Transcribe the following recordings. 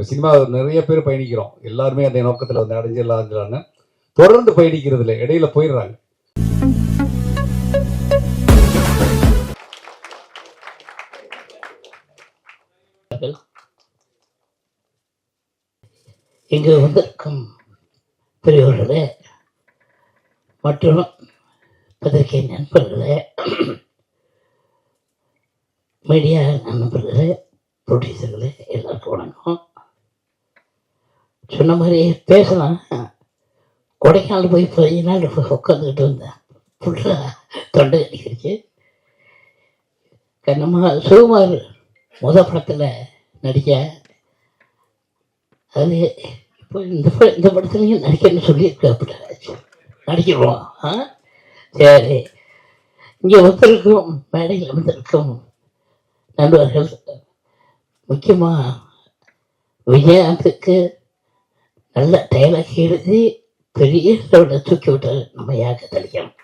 இப்போ சினிமா நிறைய பேர் பயணிக்கிறோம். எல்லாருமே அந்த நோக்கத்தில் வந்து அடைஞ்சிடலான்னு தொடர்ந்து பயணிக்கிறது இல்லை. இடையில போயிடுறாங்க. இங்கு வந்திருக்கும் பெரியவர்களே மற்றும் பத்திரிகை நண்பர்களே மீடியா நண்பர்களே ப்ரொடியூசர்களே எல்லாம் சொன்ன மாதிரி பேசலாம். கொடைக்கானல் போய் பதினஞ்சு நாள் உட்காந்துக்கிட்டு வந்தேன் ஃபுல்லாக தொண்டை அடிக்கிடுச்சு கண்ணம்மா சுகுமார் முத படத்தில் நடிக்க. அது இப்போ இந்த படம் இந்த படத்துலையும் நடிக்கணும்னு சொல்லியிருக்காப்புல. நடிக்கிறோம். ஆ? சரி. இங்கே வந்திருக்கும் மேடையில் வந்திருக்கும் நண்பர்கள் முக்கியமாக விஜயகாந்துக்கு நல்ல டைலாக் எழுதி பெரிய லெவலில் தூக்கி விட்டார் நம்ம யாக தளிக்கணும்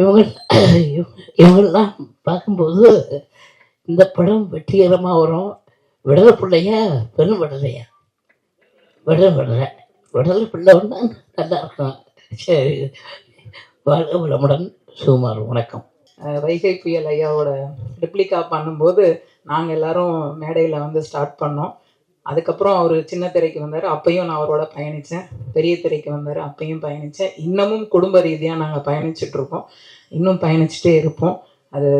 இவங்க இவங்கெல்லாம் பார்க்கும்போது இந்த படம் வெற்றிகரமாக வரும். விடலை பிள்ளையா பெரும் விடலையா விடலை விடலை விடலை பிள்ளைன்னா நல்லா இருக்கும். சரி வாழ்க வளமுடன். சுகுமார் வணக்கம். வைகை புயல் ஐயாவோட ரிப்ளிகா பண்ணும்போது நாங்கள் எல்லாரும் மேடையில் வந்து ஸ்டார்ட் பண்ணோம். அதுக்கப்புறம் அவர் சின்ன திரைக்கு வந்தார். அப்பையும் நான் அவரோட பயணித்தேன் பெரிய திரைக்கு வந்தார். அப்பையும் பயணித்தேன் இன்னமும் குடும்ப ரீதியாக நாங்கள் பயணிச்சிட்ருக்கோம் இன்னும் பயணிச்சுட்டே இருப்போம். அது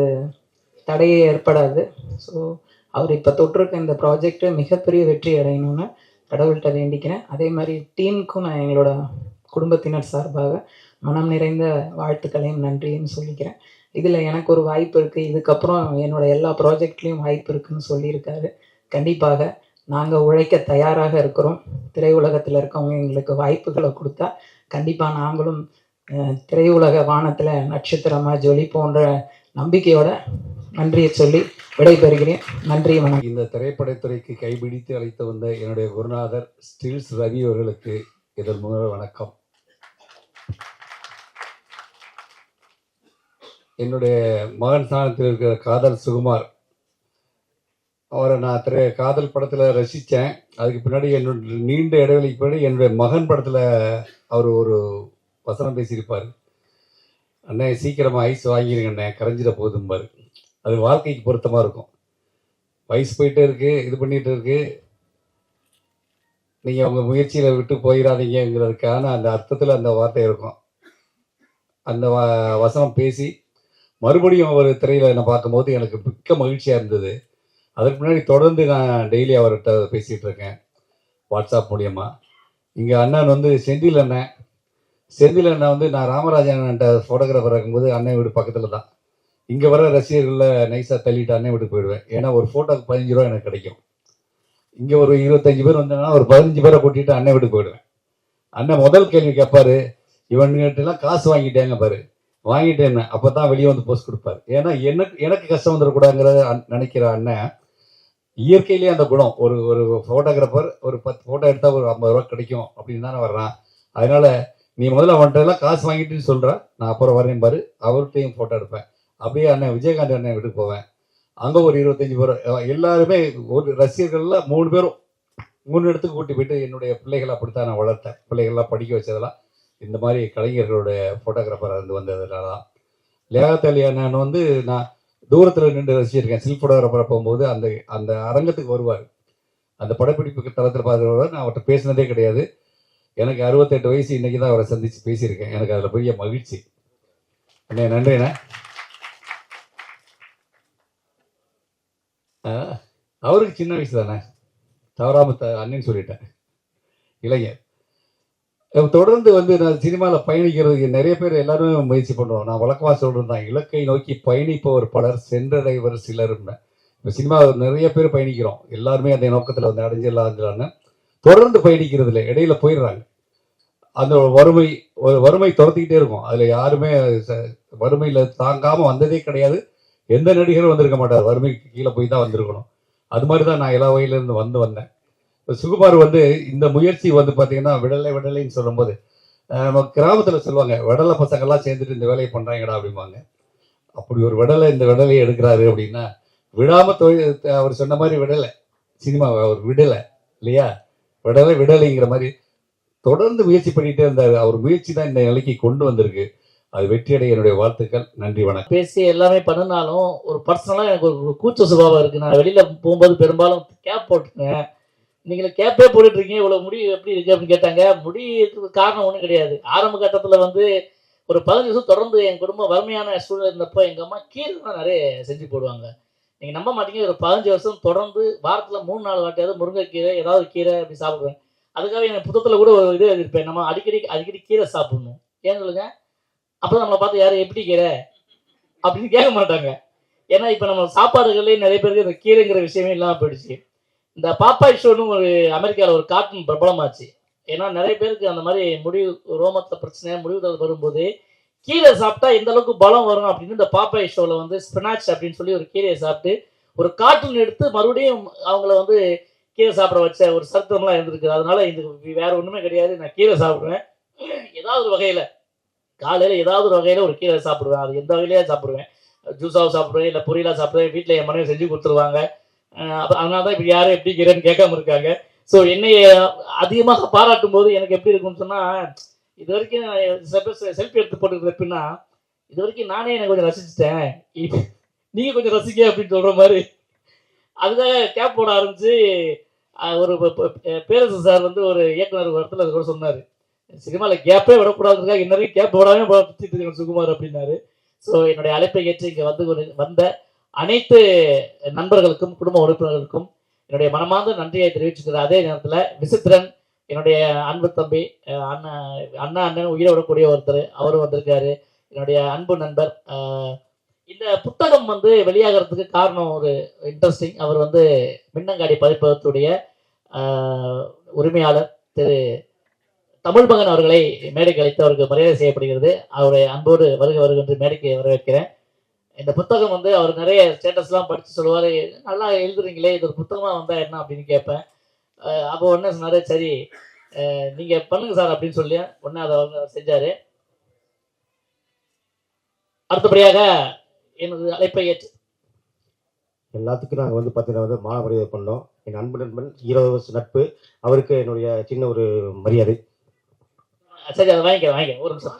தடையே ஏற்படாது. ஸோ அவர் இப்போ தொட்டிருக்க இந்த ப்ராஜெக்ட் மிகப்பெரிய வெற்றி அடையணும்னு கடவுள்கிட்ட வேண்டிக்கிறேன். அதே மாதிரி டீமுக்கும் நான் எங்களோட குடும்பத்தினர் சார்பாக மனம் நிறைந்த வாழ்த்துக்களையும் நன்றியும் சொல்லிக்கிறேன். இதில் எனக்கு ஒரு வாய்ப்பு இருக்குது இதுக்கப்புறம் என்னோடய எல்லா ப்ராஜெக்ட்லேயும் வாய்ப்பு இருக்குதுன்னு சொல்லியிருக்காரு. கண்டிப்பாக நாங்கள் உழைக்க தயாராக இருக்கிறோம். திரையுலகத்தில் இருக்கவங்க எங்களுக்கு வாய்ப்புகளை கொடுத்தா கண்டிப்பாக நாங்களும் திரையுலக வானத்தில் நட்சத்திரமாக ஜொலி போன்ற நம்பிக்கையோட நன்றியை சொல்லி விடைபெறுகிறேன். நன்றி வணக்கம். இந்த திரைப்படத்துறைக்கு கைபிடித்து அழைத்து வந்த என்னுடைய குருநாதர் ஸ்டில்ஸ் ரவி அவர்களுக்கு இதன் முதல் வணக்கம். என்னுடைய மகன் ஸ்தானத்தில் இருக்கிற காதல் சுகுமார். அவரை நான் திரைய காதல் படத்தில் ரசித்தேன் அதுக்கு பின்னாடி என்னோட நீண்ட இடைவெளிக்கு பின்னாடி என்னுடைய மகன் படத்தில் அவர் ஒரு வசனம் பேசியிருப்பார். அண்ணே சீக்கிரமாக ஐஸ் வாங்கிடுங்க அண்ணே கரைஞ்சிட போதும்பார். அது வாழ்க்கைக்கு பொருத்தமாக இருக்கும். வயசு போயிட்டே இருக்குது இது பண்ணிகிட்டு இருக்குது நீங்கள் உங்கள் முயற்சியில் விட்டு போயிடாதீங்கிறதுக்கான அந்த அர்த்தத்தில் அந்த வார்த்தை இருக்கும். அந்த வசனம் பேசி மறுபடியும் அவர் திரையில் நான் பார்க்கும்போது எனக்கு மிக்க மகிழ்ச்சியாக இருந்தது. அதற்கு முன்னாடி தொடர்ந்து நான் டெய்லி அவர்கிட்ட பேசிகிட்டு இருக்கேன் வாட்ஸ்அப் மூலியமாக இங்கே அண்ணன் வந்து செந்தில் அண்ணன். செந்தில் அண்ணன் வந்து நான் ராமராஜன் அண்ணன்ட்ட ஃபோட்டோகிராஃபர் இருக்கும்போது அண்ணன் வீடு பக்கத்தில் தான். இங்கே வர ரசிகர்களில் நைஸாக தள்ளிட்டு அண்ணன் வீட்டுக்கு போயிடுவேன். ஏன்னா ஒரு ஃபோட்டோக்கு பதினஞ்சு ரூபா எனக்கு கிடைக்கும். இங்கே ஒரு இருபத்தஞ்சு பேர் வந்தேன்னா ஒரு பதினஞ்சு பேரை கூட்டிகிட்டு அண்ணன் வீட்டுக்கு போயிடுவேன். அண்ணன் முதல் கேள்வி கேட்பாரு இவன்கிட்டலாம் காசு வாங்கிட்டேங்க பாரு. வாங்கிட்டேன்னு அப்போ தான் வெளியே வந்து போஸ்ட் கொடுப்பாரு. ஏன்னா எனக்கு எனக்கு கஷ்டம் வந்துடக்கூடாங்கிறத நினைக்கிற அண்ணன் இயற்கையிலேயே அந்த குணம். ஒரு ஒரு ஃபோட்டோகிராஃபர் ஒரு பத்து ஃபோட்டோ எடுத்தால் ஒரு ஐம்பது ரூபா கிடைக்கும் அப்படின்னு தானே வர்றான். அதனால நீ முதல்ல அவன்கிட்ட எல்லாம் காசு வாங்கிட்டுன்னு சொல்ற. நான் அப்புறம் வரேன் பாரு அவர்கிட்டையும் ஃபோட்டோ எடுப்பேன். அப்படியே அண்ணன் விஜயகாந்த் அண்ணன் வீட்டுக்கு போவேன். அங்கே ஒரு இருபத்தஞ்சு பேர் எல்லாருமே ஒரு ரசிகர்களில் மூணு பேரும். மூணு இடத்துக்கு கூட்டி போயிட்டு என்னுடைய பிள்ளைகளை அப்படித்தான் நான் வளர்த்தேன். பிள்ளைகள்லாம் படிக்க வச்சதெல்லாம். இந்த மாதிரி கலைஞர்களோட ஃபோட்டோகிராஃபராக இருந்து வந்ததுனால தான் லியாகத் அலி அண்ணன் வந்து நான் தூரத்தில் நின்று ரசிச்சிருக்கேன். சில் ஃபோட்டோகிராஃபராக போகும்போது அந்த அந்த அரங்கத்துக்கு வருவார். அந்த படப்பிடிப்புக்கு தளத்தில் பார்க்குறவர் நான் அவர்கிட்ட பேசினதே கிடையாது. எனக்கு அறுபத்தெட்டு வயசு இன்றைக்கி தான் அவரை சந்தித்து பேசியிருக்கேன். எனக்கு அதில் பெரிய மகிழ்ச்சி. அண்ணே நன்றிண்ணே. அவருக்கு சின்ன வயசு தானே தவறாமல் த அண்ணன் சொல்லிட்டேன். இளைஞர். தொடர்ந்து வந்து நான் சினிமாவில் பயணிக்கிறதுக்கு நிறைய பேர் எல்லாருமே முயற்சி பண்ணுறோம் நான் வழக்கமாக சொல்கிறேன் தான் இலக்கை நோக்கி பயணிப்பவர் பலர் சென்றடைவர் சிலர்னு இப்போ சினிமா நிறைய பேர் பயணிக்கிறோம். எல்லாருமே அந்த நோக்கத்தில் வந்து அடைஞ்சிடலான்னு தொடர்ந்து பயணிக்கிறது இல்லை இடையில போயிடுறாங்க. அந்த வறுமை ஒரு வறுமை துரத்திக்கிட்டே இருக்கும். அதில் யாருமே ச- வறுமையில் தாங்காமல் வந்ததே கிடையாது. எந்த நடிகரும் வந்திருக்க மாட்டார். வறுமைக்கு கீழே போய் தான் வந்திருக்கணும். அது மாதிரி தான் நான் எல்லா வகையிலேருந்து வந்து வந்தேன். சுகுமார் வந்து இந்த முயற்சி வந்து பார்த்தீங்கன்னா விடலை விடலைன்னு சொல்லும்போது நம்ம கிராமத்தில் சொல்லுவாங்க விடலை பசங்கள்லாம் சேர்ந்துட்டு இந்த வேலையை பண்ணுறாங்கடா அப்படிம்பாங்க. அப்படி ஒரு விடலை இந்த விடலையை எடுக்கிறாரு அப்படின்னா விடாமல் தொழில் அவர் சொன்ன மாதிரி விடலை சினிமாவை அவர் விடலை இல்லையா? விடலை விடலைங்கிற மாதிரி தொடர்ந்து முயற்சி பண்ணிகிட்டே இருந்தார். அவர் முயற்சி தான் இந்த நிலைக்கு கொண்டு வந்திருக்கு. அது வெற்றியடைய என்னுடைய வாழ்த்துக்கள். நன்றி வணக்கம். பேசி எல்லாமே பண்ணினாலும் ஒரு பர்சனலாக எனக்கு ஒரு கூச்ச சுபாவம் இருக்குது நான் வெளியில் போகும்போது பெரும்பாலும் கேப் போட்டுருக்கேன் நீங்கள் கேப்பே போட்டுட்டு இருக்கீங்க இவ்வளோ முடி எப்படி இருக்கு அப்படின்னு கேட்டாங்க. முடி இருக்கிறதுக்கு காரணம் ஒன்றும் கிடையாது. ஆரம்ப கட்டத்தில் வந்து ஒரு பதினஞ்சு வருஷம் தொடர்ந்து என் குடும்பம் வறுமையான சூழ்நிலை இருந்தப்போ எங்கள் அம்மா கீரை தான் நிறைய செஞ்சு போடுவாங்க. நீங்கள் நம்ப மாட்டீங்க ஒரு பதினஞ்சு வருஷம் தொடர்ந்து வாரத்தில் மூணு நாலு வாட்டியாவது முருங்கைக்கீரை ஏதாவது கீரை அப்படி சாப்பிடுவேன். அதுக்காக எனக்கு புத்தகத்தில் கூட ஒரு இது இருப்பேன் நம்ம அடிக்கடி அடிக்கடி கீரை சாப்பிடணும். ஏன்னு சொல்லுங்க? அப்போ நம்மளை பார்த்து யாரும் எப்படி கீரை? அப்படின்னு கேட்க மாட்டாங்க. ஏன்னா இப்போ நம்ம சாப்பாடுகள்லேயே நிறைய பேருக்கு இந்த கீரைங்கிற விஷயமே இல்லாமல் போயிடுச்சு. இந்த பாப்பாய் ஷோன்னு ஒரு அமெரிக்காவில் ஒரு கார்ட்டூன் பிரபலமாச்சு. ஏன்னா நிறைய பேருக்கு அந்த மாதிரி முடிவு ரோமத்தில் பிரச்சனை முடிவு வரும்போது கீரை சாப்பிட்டா எந்த அளவுக்கு பலம் வரும் அப்படின்னு இந்த பாப்பாய் ஷோவில் வந்து ஸ்பினாச் அப்படின்னு சொல்லி ஒரு கீரையை சாப்பிட்டு ஒரு கார்ட்டூன் எடுத்து மறுபடியும் அவங்கள வந்து கீரை சாப்பிட வச்ச ஒரு சரித்திரம்லாம் இருந்திருக்கு. அதனால இது வேற ஒன்றுமே கிடையாது. நான் கீரை சாப்பிடுவேன். ஏதாவது ஒரு வகையில் காலையில் ஏதாவது ஒரு வகையில் ஒரு கீரை சாப்பிடுவேன். அது எந்த வகையிலேயே சாப்பிடுவேன். ஜூஸாக சாப்பிடுவேன் இல்லை பொரியலாக சாப்பிடுவேன். வீட்டில் என் மனைவி செஞ்சு கொடுத்துருவாங்க. அதனால தான் இப்படி யாரும் எப்படி கீரைன்னு கேட்காம இருக்காங்க. ஸோ என்னை அதிகமாக பாராட்டும் போது எனக்கு எப்படி இருக்கும்னு சொன்னால் இது வரைக்கும் செல்ஃபி எடுத்து போட்டுக்கிறது எப்படின்னா இது வரைக்கும் நானே எனக்கு கொஞ்சம் ரசிச்சிட்டேன். இப்ப நீங்க கொஞ்சம் ரசிக்க அப்படின்னு சொல்ற மாதிரி. அதுக்காக கேப் போட ஆரம்பிச்சு ஒரு பேரரசு சார் வந்து ஒரு இயக்குனர் ஒரு இடத்துல அது கூட சொன்னார். சினிமாவில் கேப்பே விடக்கூடாதுக்காக இன்னும் கேப் போடாமல் சுற்றிட்டு இருக்கேன் சுகுமார் அப்படின்னாரு. ஸோ என்னுடைய அழைப்பை ஏற்று இங்கே வந்து வந்தேன் வந்த அனைத்து நண்பர்களுக்கும் குடும்ப உறுப்பினர்களுக்கும் என்னுடைய மனமார்ந்த நன்றியை தெரிவிச்சுக்கிற அதே நேரத்தில் விசித்திரன் என்னுடைய அன்பு தம்பி அண்ணன் அண்ணா அண்ணா அண்ணன் உயிரை விடக்கூடிய ஒருத்தர் அவரும் வந்திருக்காரு. என்னுடைய அன்பு நண்பர் இந்த புத்தகம் வந்து வெளியாகிறதுக்கு காரணம் ஒரு இன்ட்ரெஸ்டிங் அவர் வந்து மின்னங்காடி பதிப்பகத்துடைய உரிமையாளர் திரு தமிழ்மகன் அவர்களை மேடைக்கு அழைத்து அவருக்கு மரியாதை செய்யப்படுகிறது. அவரை அன்போடு வருக வருக என்று மேடைக்கு வரவேற்கிறேன். இந்த புத்தகம் வந்து அவர் நிறைய ஸ்டேட்டஸ்லாம் படித்து சொல்லுவார். நல்லா எழுதுறீங்களே இது ஒரு புத்தகமாக வந்தால் என்ன அப்படின்னு கேட்பேன். அப்போ உடனே சொன்னார் சரி அஹ் நீங்க பண்ணுங்க சார் அப்படின்னு சொல்லி உடனே அதை அவங்க செஞ்சாரு. அடுத்தபடியாக எனது அழைப்பை ஏற்று. எல்லாத்துக்கும் நாங்கள் வந்து பார்த்தீங்கன்னா வந்து மாலை மரியாதை பண்ணோம். என் அன்பு நண்பன் இருபது வருஷம் நட்பு. அவருக்கு என்னுடைய சின்ன ஒரு மரியாதை. சரி அதை வாங்கிக்க வாங்கிக்க ஒரு நிமிஷம்.